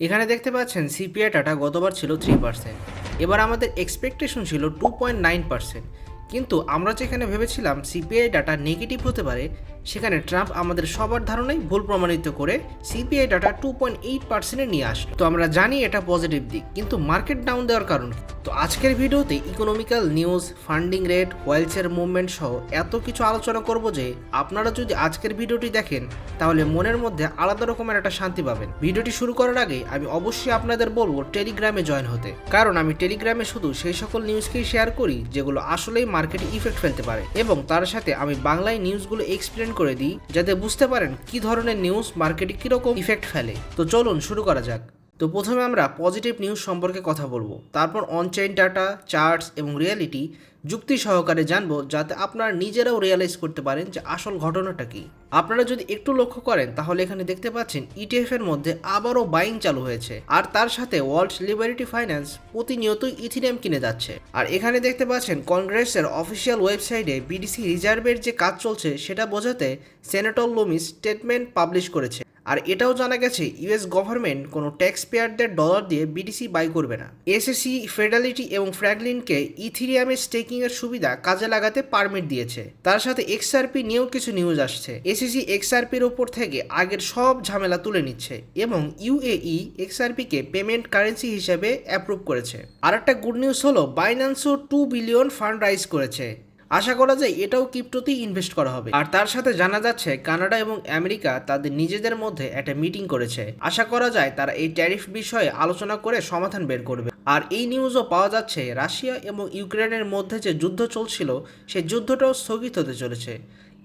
এখানে দেখতে পাচ্ছেন সিপিআই টাটা গতবার ছিল থ্রি পার্সেন্ট এবার আমাদের এক্সপেকটেশন ছিল টু পয়েন্ট নাইন পার্সেন্ট কিন্তু আমরা যেখানে ভেবেছিলাম সিপিআই ডাটা নেগেটিভ হতে পারে সেখানে ট্রাম্প আমাদের সবার ধারণাই ভুল প্রমাণিত করে CPI data two point eight পার্সেন্টে নিয়ে আসলো। তো আমরা জানি এটা পজিটিভ দিক, কিন্তু মার্কেট ডাউন দেওয়ার কারণ তো আজকের ভিডিওতে ইকোনমিক্যাল নিউজ ফান্ডিং রেট ওয়েলসের মুভমেন্ট সহ এত কিছু আলোচনা করব যে আপনারা যদি আজকের ভিডিওটি দেখেন, তাহলে মনের মধ্যে আলাদা রকমের একটা শান্তি পাবেন। ভিডিওটি শুরু করার আগে আমি অবশ্যই আপনাদের বলব টেলিগ্রামে জয়েন হতে, কারণ আমি টেলিগ্রামে শুধু সেই সকল নিউজকেই শেয়ার করি, যেগুলো আসলেই মার্কেটে ইফেক্ট ফেলতে পারে। এবং তার সাথে আমি বাংলায় নিউজগুলো এক্সপ্লেন করে দিই যাতে বুঝতে পারেন কি ধরনের নিউজ মার্কেটে কীরকম ইফেক্ট ফেলে। তো চলুন শুরু করা যাক। তো প্রথমে আমরা পজিটিভ নিউজ সম্পর্কে কথা বলব। তারপর অনচেইন ডাটা চার্টস এবং রিয়ালিটি যুক্তি সহকারে জানব যাতে আপনারা নিজেরাও রিয়েলাইজ করতে পারেন যে আসল ঘটনাটা কি। আপনারা যদি একটু লক্ষ্য করেন, তাহলে এখানে দেখতে পাচ্ছেন ইটিএফ এর মধ্যে আবারও বাইং চালু হয়েছে। আর তার সাথে ওয়ার্ল্ড লিবারিটি ফাইন্যান্স প্রতিনিয়তই ইথিনিয়াম কিনে যাচ্ছে। আর এখানে দেখতে পাচ্ছেন কংগ্রেসের অফিসিয়াল ওয়েবসাইটে বিডিসি রিজার্ভের যে কাজ চলছে, সেটা বোঝাতে সেনেটর লোমিস স্টেটমেন্ট পাবলিশ করেছে। আর এটাও জানা গেছে, ইউএস গভর্নমেন্ট কোনো ট্যাক্স পেয়ারদের ডলার দিয়ে বিডিসি বাই করবে না। এসএসি ফেডালিটি এবং ফ্র্যাগলিনকে ইথিরিয়ামের স্টেকিং এর সুবিধা কাজে লাগাতে পারমিট দিয়েছে। তার সাথে এক্সআরপি নিয়েও কিছু নিউজ আসছে। এসএসসি এক্সআরপির ওপর থেকে আগের সব ঝামেলা তুলে নিচ্ছে এবং ইউএই এক্সআরপিকে পেমেন্ট কারেন্সি হিসেবে অ্যাপ্রুভ করেছে। আর একটা গুড নিউজ হলো বাইন্যান্সও টু বিলিয়ন ফান্ড রাইজ করেছে। আশা করা যায় এটাও ক্রিপ্টোতেই ইনভেস্ট করা হবে। আর তার সাথে জানা যাচ্ছে, কানাডা এবং আমেরিকা তাদের নিজেদের মধ্যে একটা মিটিং করেছে। আশা করা যায় তারা এই ট্যারিফ বিষয়ে আলোচনা করে সমাধান বের করবে। আর এই নিউজও পাওয়া যাচ্ছে, রাশিয়া এবং ইউক্রেনের মধ্যে যে যুদ্ধ চলছিল সেই যুদ্ধটাও স্থগিত হতে চলেছে।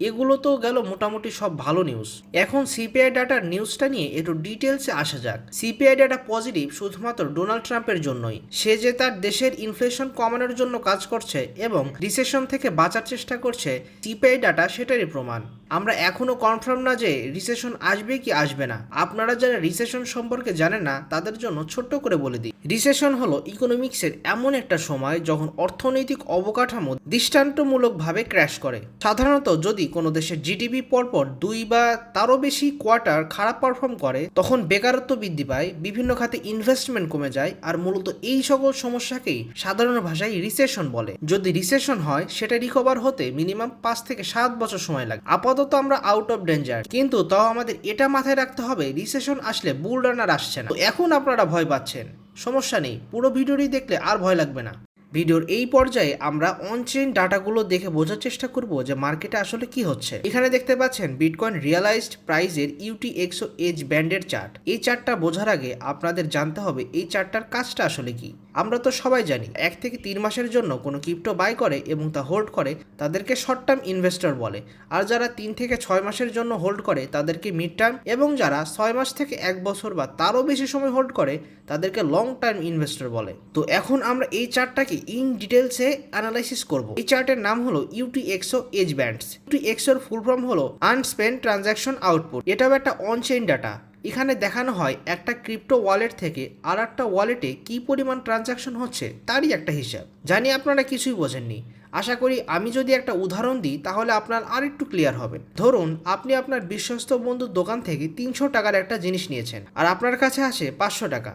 এগুলো তো গেল মোটামুটি সব ভালো নিউজ এখন সিপিআই ডাটার নিউজটা নিয়ে একটু ডিটেলসে আসা যাক। সিপিআই ডাটা পজিটিভ শুধুমাত্র ডোনাল্ড ট্রাম্পের জন্যই। সে যে তার দেশের ইনফ্লেশন কমানোর জন্য কাজ করছে এবং রিসেশন থেকে বাঁচার চেষ্টা করছে সিপিআই ডাটা সেটারই প্রমাণ। আমরা এখনও কনফার্ম না যে রিসেশন আসবে কি আসবে না। আপনারা যারা রিসেশন সম্পর্কে জানেন না, তাদের জন্য ছোট্ট করে বলে দিই। রিসেশন হলো ইকোনমিক্সের এমন একটা সময় যখন অর্থনৈতিক অবকাঠামো দৃষ্টান্তমূলকভাবে ক্র্যাশ করে। সাধারণত যদি কোনো দেশের জিডিপি পরপর দুই বা তারও বেশি কোয়ার্টার খারাপ পারফর্ম করে, তখন বেকারত্ব বৃদ্ধি পায়, বিভিন্ন খাতে ইনভেস্টমেন্ট কমে যায়, আর মূলত এই সকল সমস্যাকেই সাধারণ ভাষায় রিসেশন বলে। যদি রিসেশন হয়, সেটা রিকভার হতে মিনিমাম পাঁচ থেকে সাত বছর সময় লাগে। আপাতত আমরা আউট অফ ডেঞ্জার কিন্তু তাও আমাদের এটা মাথায় রাখতে হবে রিসেশন আসলে বুল রানার আসছে না। তো এখন আপনারা ভয় পাচ্ছেন। সমস্যা নেই। পুরো ভিডিওটি দেখলে আর ভয় লাগবে না। ভিডিওর এই পর্যায়ে আমরা অনচেইন ডাটাগুলো দেখে বোঝার চেষ্টা করব যে মার্কেটে আসলে কি হচ্ছে। এখানে দেখতে পাচ্ছেন বিটকয়েন রিয়ালাইজড প্রাইজের ইউটি এক্সো এজ ব্যান্ডের চার্ট এই চার্টটা বোঝার আগে আপনাদের জানতে হবে এই চার্টটার কাজটা আসলে কি। আমরা তো সবাই জানি এক থেকে তিন মাসের জন্য কোনো ক্রিপ্টো বাই করে এবং তা হোল্ড করে, তাদেরকে শর্ট টার্ম ইনভেস্টর বলে। আর যারা তিন থেকে ছয় মাসের জন্য হোল্ড করে, তাদেরকে মিড টার্ম এবং যারা ছয় মাস থেকে এক বছর বা তারও বেশি সময় হোল্ড করে, তাদেরকে লং টার্ম ইনভেস্টর বলে। তো এখন আমরা এই চার্টটাকে ইন ডিটেলসে অ্যানালাইসিস করব। এই চার্টের নাম হলো UT XO age bands UT XOR full form হলো আনস্পেন্ড ট্রানজাকশন আউটপুট এটাও একটা অনচেইন ডাটা এখানে দেখানো হয় একটা ক্রিপ্টো ওয়ালেট থেকে আর একটা ওয়ালেটে কি পরিমাণ ট্রানজাকশন হচ্ছে, তারই একটা হিসাব। জানি আপনারা কিছুই বোঝেননি। আশা করি আমি যদি একটা উদাহরণ দিই, তাহলে আপনার আর একটু ক্লিয়ার হবে। ধরুন, আপনি আপনার বিশ্বস্ত বন্ধুর দোকান থেকে তিনশো টাকার একটা জিনিস নিয়েছেন, আর আপনার কাছে আসে পাঁচশো টাকা।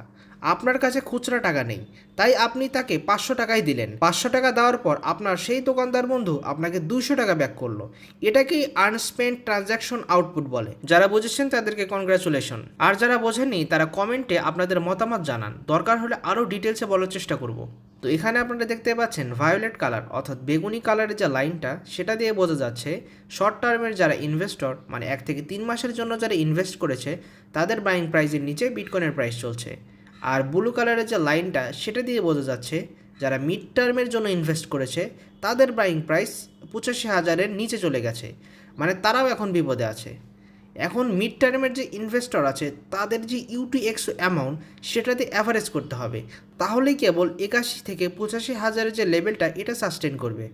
আপনার কাছে খুচরা টাকা নেই, তাই আপনি তাকে পাঁচশো টাকাই দিলেন। পাঁচশো টাকা দেওয়ার পর আপনার সেই দোকানদার বন্ধু আপনাকে দুইশো টাকা ব্যাক করল। এটাকেই আনস্পেন্ড ট্রানজাকশন আউটপুট বলে। যারা বুঝেছেন তাদেরকে কনগ্রাচুলেশন আর যারা বোঝেননি, তারা কমেন্টে আপনাদের মতামত জানান। দরকার হলে আরও ডিটেলসে বলার চেষ্টা করব। তো এখানে আপনারা দেখতে পাচ্ছেন ভায়োলেট কালার অর্থাৎ বেগুনি কালারের যে লাইনটা সেটা দিয়ে বোঝা যাচ্ছে শর্ট টার্মের যারা ইনভেস্টর মানে এক থেকে তিন মাসের জন্য যারা ইনভেস্ট করেছে, তাদের বাইং প্রাইসের নিচে বিটকয়েনের প্রাইস চলছে। আর ব্লু কালারের যে লাইনটা সেটা দিয়ে বোঝা যাচ্ছে যারা মিড টার্মের জন্য ইনভেস্ট করেছে, তাদের বাইং প্রাইস পঁচাশি হাজারের নিচে চলে গেছে। মানে তারাও এখন বিপদে আছে। এখন মিড টার্মের যে ইনভেস্টর আছে, তাদের যে ইউটি এক্স অ্যামাউন্ট সেটাতে অ্যাভারেজ করতে হবে। তাহলেই কেবল একাশি থেকে পঁচাশি হাজারের যে লেভেলটা এটা সাস্টেন করবে।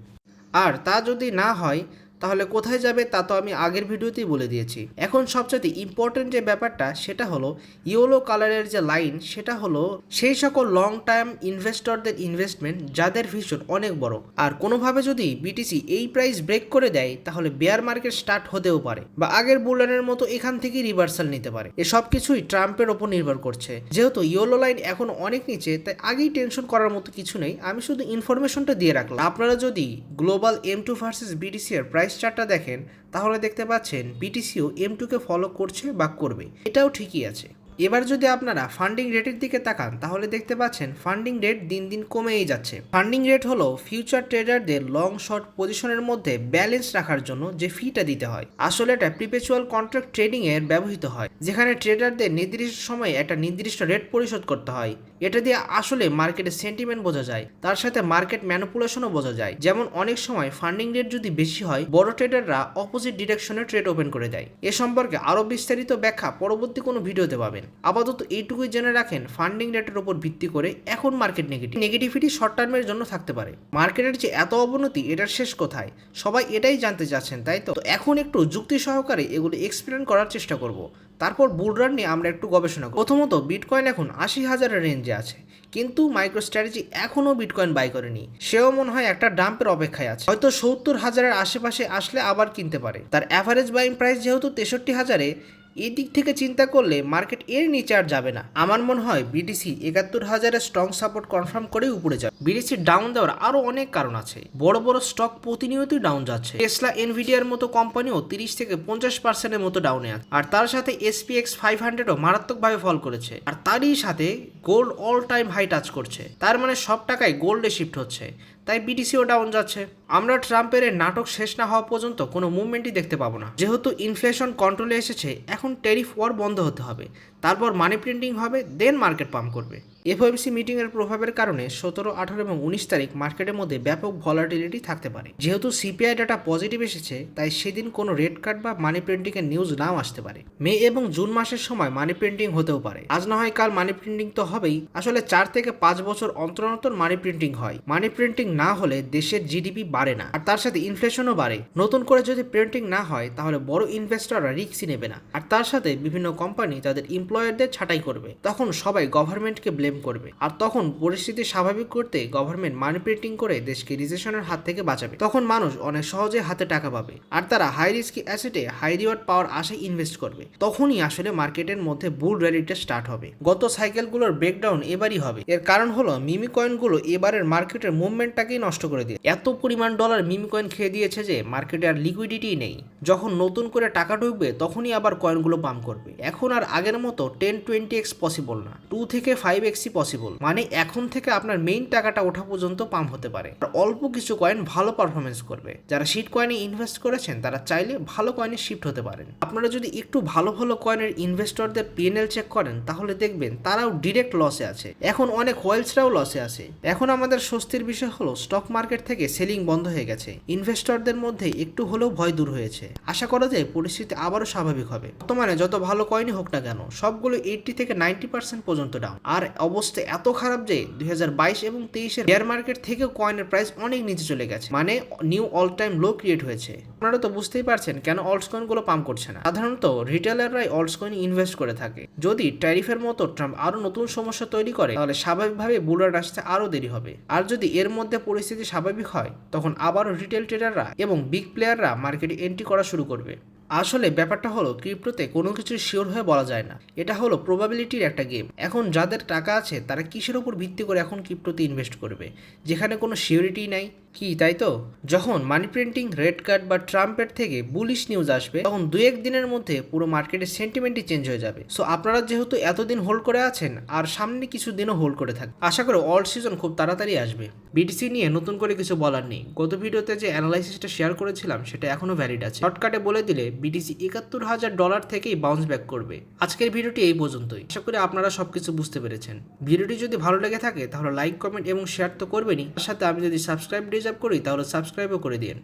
আর তা যদি না হয় তাহলে কোথায় যাবে তা তো আমি আগের ভিডিওতেই বলে দিয়েছি। এখন সবচেয়ে ইম্পর্টেন্ট যে ব্যাপারটা সেটা হলো ইয়েলো কালারের যে লাইন সেটা হলো সেই সকল লং টার্ম ইনভেস্টরদের ইনভেস্টমেন্ট যাদের ভিশন অনেক বড়। আর কোনোভাবে যদি বিটিসি এই প্রাইস ব্রেক করে দেয় তাহলে বেয়ার মার্কেট স্টার্ট হতেও পারে বা আগের বুলানের মতো এখান থেকে রিভার্সাল নিতে পারে। এসব কিছুই ট্রাম্পের ওপর নির্ভর করছে। যেহেতু ইয়েলো লাইন এখন অনেক নিচে, তাই আগেই টেনশন করার মতো কিছু নেই। আমি শুধু ইনফরমেশনটা দিয়ে রাখলাম। আপনারা যদি global M two versus BTC এর প্রাইস চার্টটা দেখেন, তাহলে দেখতে পাচ্ছেন বিটিসিও এম টুকে ফলো করছে বা করবে। এটাও ঠিকই আছে। এবার যদি আপনারা ফান্ডিং রেটের দিকে তাকান, তাহলে দেখতে পাচ্ছেন ফান্ডিং রেট দিন দিন কমেই যাচ্ছে। ফান্ডিং রেট হলো ফিউচার ট্রেডারদের লং শর্ট পজিশনের মধ্যে ব্যালেন্স রাখার জন্য যে ফিটা দিতে হয়। আসলে এটা প্রিপেচুয়াল কন্ট্রাক্ট ট্রেডিং এর ব্যবহৃত হয়, যেখানে ট্রেডারদের নির্দিষ্ট সময়ে একটা নির্দিষ্ট রেট পরিশোধ করতে হয়। এটা দিয়ে আসলে মার্কেটের সেন্টিমেন্ট বোঝা যায়। তার সাথে মার্কেট ম্যানুপুলেশনও বোঝা যায়। যেমন অনেক সময় ফান্ডিং রেট যদি বেশি হয়, বড় ট্রেডাররা অপোজিট ডিরেকশনে ট্রেড ওপেন করে দেয়। এ সম্পর্কে আরও বিস্তারিত ব্যাখ্যা পরবর্তী কোনো ভিডিওতে পাবেন। আপাতত এইটুকুই জেনে রাখেন ফান্ডিং রেটের উপর ভিত্তি করে এখন মার্কেট নেগেটিভ নেগেটিভিটি শর্ট টার্মের জন্য থাকতে পারে। মার্কেটের যে এত অবনতি, এটার শেষ কোথায়? সবাই এটাই জানতে চাচ্ছেন, তাই তো? এখন একটু যুক্তি সহকারে এগুলো এক্সপ্লেন করার চেষ্টা করব। তারপর বুলরান নিয়ে আমরা একটু গবেষণা করি। প্রথমত বিটকয়েন এখন আশি হাজারের রেঞ্জে আছে। কিন্তু মাইক্রো স্ট্র্যাটেজি এখনও বিটকয়েন বাই করেনি। সেও মনে হয় একটা ডাম্পের অপেক্ষায় আছে। হয়তো সত্তর হাজারের আশেপাশে আসলে আবার কিনতে পারে। তার অ্যাভারেজ বাইং প্রাইস যেহেতু তেষট্টি হাজারে এই দিক থেকে চিন্তা করলে মার্কেট এর নিচে আর যাবে না। আমার মনে হয় বিডিসি একাত্তর হাজারের স্ট্রং সাপোর্ট কনফার্ম করেই উপরে যাবে। বিডিসি ডাউন দেওয়ার আরও অনেক কারণ আছে। বড় বড় স্টক প্রতিনিয়তই ডাউন যাচ্ছে। টেসলা এনভিডিয়ার মতো কোম্পানিও তিরিশ থেকে পঞ্চাশ পার্সেন্টের মতো ডাউনে আছে। আর তার সাথে এসপিএক্স ফাইভ হান্ড্রেডও মারাত্মকভাবে ফল করেছে। আর তারই সাথে gold all time high touch করছে। তার মানে সব টাকায় গোল্ডে শিফট হচ্ছে। তাই বিটিসিও ডাউন যাচ্ছে। আমরা ট্রাম্পের নাটক শেষ না হওয়া পর্যন্ত কোনো মুভমেন্টই দেখতে পাবো না। যেহেতু ইনফ্লেশন কন্ট্রোলে এসেছে, এখন টেরিফ ওয়ার বন্ধ হতে হবে। তারপর মানি প্রিন্টিং হবে দেন মার্কেট পাম্প করবে। এফওএমসি মিটিংয়ের প্রভাবের কারণে সতেরো, আঠারো এবং উনিশ তারিখ মার্কেটের মধ্যে ব্যাপক ভলাটিলিটি থাকতে পারে। যেহেতু সিপিআই ডাটা পজিটিভ এসেছে, তাই সেদিন কোনো রেড কার্ড বা মানি প্রিন্টিংয়ের নিউজ নাও আসতে পারে। মে এবং জুন মাসের সময় মানি প্রিন্টিং হতেও পারে। আজ না হয় কাল মানি প্রিন্টিং তো হবেই। আসলে চার থেকে পাঁচ বছর অন্তর অন্তর মানি প্রিন্টিং হয়। মানি প্রিন্টিং না হলে দেশের জিডিপি বাড়ে না, আর তার সাথে ইনফ্লেশনও বাড়ে। নতুন করে যদি প্রিন্টিং না হয়, তাহলে বড় ইনভেস্টররা রিস্কই নেবে না। আর তার সাথে বিভিন্ন কোম্পানি তাদের এমপ্লয়ারদের ছাঁটাই করবে। তখন সবাই গভর্নমেন্টকে ব্লেম করবে। আর তখন পরিস্থিতি স্বাভাবিক করতে গভর্নমেন্ট মানি প্রিন্টিং করে দেশকে রিজেশনের হাত থেকে বাঁচাবে। তখন মানুষ অনেক সহজে হাতে টাকা পাবে। আর তারা হাই রিস্কি অ্যাসেটে হাই রিওয়ার্ড পাওয়ার আশায় ইনভেস্ট করবে। তখনই আসলে মার্কেটের মধ্যে বুল র্যালিটা স্টার্ট হবে। গত সাইকেলগুলোর ব্রেকডাউন এবারই হবে। এর কারণ হলো মিমি কয়েনগুলো এবারের মার্কেটের মুভমেন্টটাকেই নষ্ট করে দিয়ে এত পরিমাণ ডলার মিমি কয়েন খেয়ে দিয়েছে যে মার্কেটে আর লিকুইডিটি নেই। যখন নতুন করে টাকা ঢুকবে, তখনই আবার কয়েনগুলো পাম্প করবে। এখন আর আগের মতো টেন টোয়েন্টি এক্স পসিবল না টু থেকে ফাইভ এক্সই পসিবল মানে এখন থেকে আপনার মেইন টাকাটা ওঠা পর্যন্ত পাম্প হতে পারে। আর অল্প কিছু কয়েন ভালো পারফরমেন্স করবে। যারা শিট কয়েনে ইনভেস্ট করেছেন, তারা চাইলে ভালো কয়েনে শিফট হতে পারেন। আপনারা যদি একটু ভালো ভালো কয়েনের ইনভেস্টরদের পিএনএল চেক করেন, তাহলে দেখবেন তারাও ডিরেক্ট লসে আছে। এখন অনেক হোয়েলসরাও লসে আছে। এখন আমাদের স্বস্তির বিষয় হলো স্টক মার্কেট থেকে সেলিং বন্ধ হয়ে গেছে। ইনভেস্টরদের মধ্যে একটু হলেও ভয় দূর হয়েছে। আশা করা যায় পরিস্থিতি আবারও স্বাভাবিক হবে। বর্তমানে যত ভালো কয়েনই হোক না কেন সবগুলো এইটটি থেকে নাইনটি পার্সেন্ট পর্যন্ত ডাউন আর অবস্থা এত খারাপ যে দু হাজার বাইশ এবং তেইশের শেয়ার মার্কেট থেকেও কয়েনের প্রাইস অনেক নিচে চলে গেছে। মানে new all time low create হয়েছে। আপনারা তো বুঝতেই পারছেন কেন অল্টস কয়েনগুলো পাম্প করছে না। সাধারণত রিটেলাররাই অল্টস কয়েন ইনভেস্ট করে থাকে। যদি ট্যারিফের মতো ট্রাম্প আরও নতুন সমস্যা তৈরি করে, তাহলে স্বাভাবিকভাবে বুলার আসতে আরও দেরি হবে। আর যদি এর মধ্যে পরিস্থিতি স্বাভাবিক হয়, তখন আবারও রিটেল ট্রেডাররা এবং বিগ প্লেয়াররা মার্কেটে এন্ট্রি করা শুরু করবে। আসলে ব্যাপারটা হলো, ক্রিপ্টোতে কোনো কিছু শিওর হয়ে বলা যায় না। এটা হলো প্রবাবিলিটির একটা গেম এখন যাদের টাকা আছে, তারা কিসের উপর ভিত্তি করে এখন ক্রিপ্টোতে ইনভেস্ট করবে? যেখানে কোনো শিওরিটি নাই। কি, তাই তো? যখন মানি প্রিন্টিং রেড কার্ড বা ট্রাম্পের থেকে বুলিশ নিউজ আসবে, তখন দু এক দিনের মধ্যে পুরো মার্কেটের সেন্টিমেন্টই চেঞ্জ হয়ে যাবে। সো আপনারা যেহেতু এতদিন হোল্ড করে আছেন, আর সামনে কিছু দিনও হোল্ড করে থাকবে আশা করি অল সিজন খুব তাড়াতাড়ি আসবে। বিটিসি নিয়ে নতুন করে কিছু বলার নেই। গত ভিডিওতে যে অ্যানালাইসিসটা শেয়ার করেছিলাম, সেটা এখনও ভ্যালিড আছে। শর্টকাটে বলে দিলে বিটিসি একাত্তর হাজার ডলার থেকেই বাউন্স ব্যাক করবে। আজকের ভিডিওটি এই পর্যন্তই। আশা করি আপনারা সব কিছু বুঝতে পেরেছেন। ভিডিওটি যদি ভালো লেগে থাকে, তাহলে লাইক কমেন্ট এবং শেয়ার তো করবেনই। তার সাথে আমি যদি সাবস্ক্রাইব ডিজার্ভ করি, তাহলে সাবস্ক্রাইবও করে দিন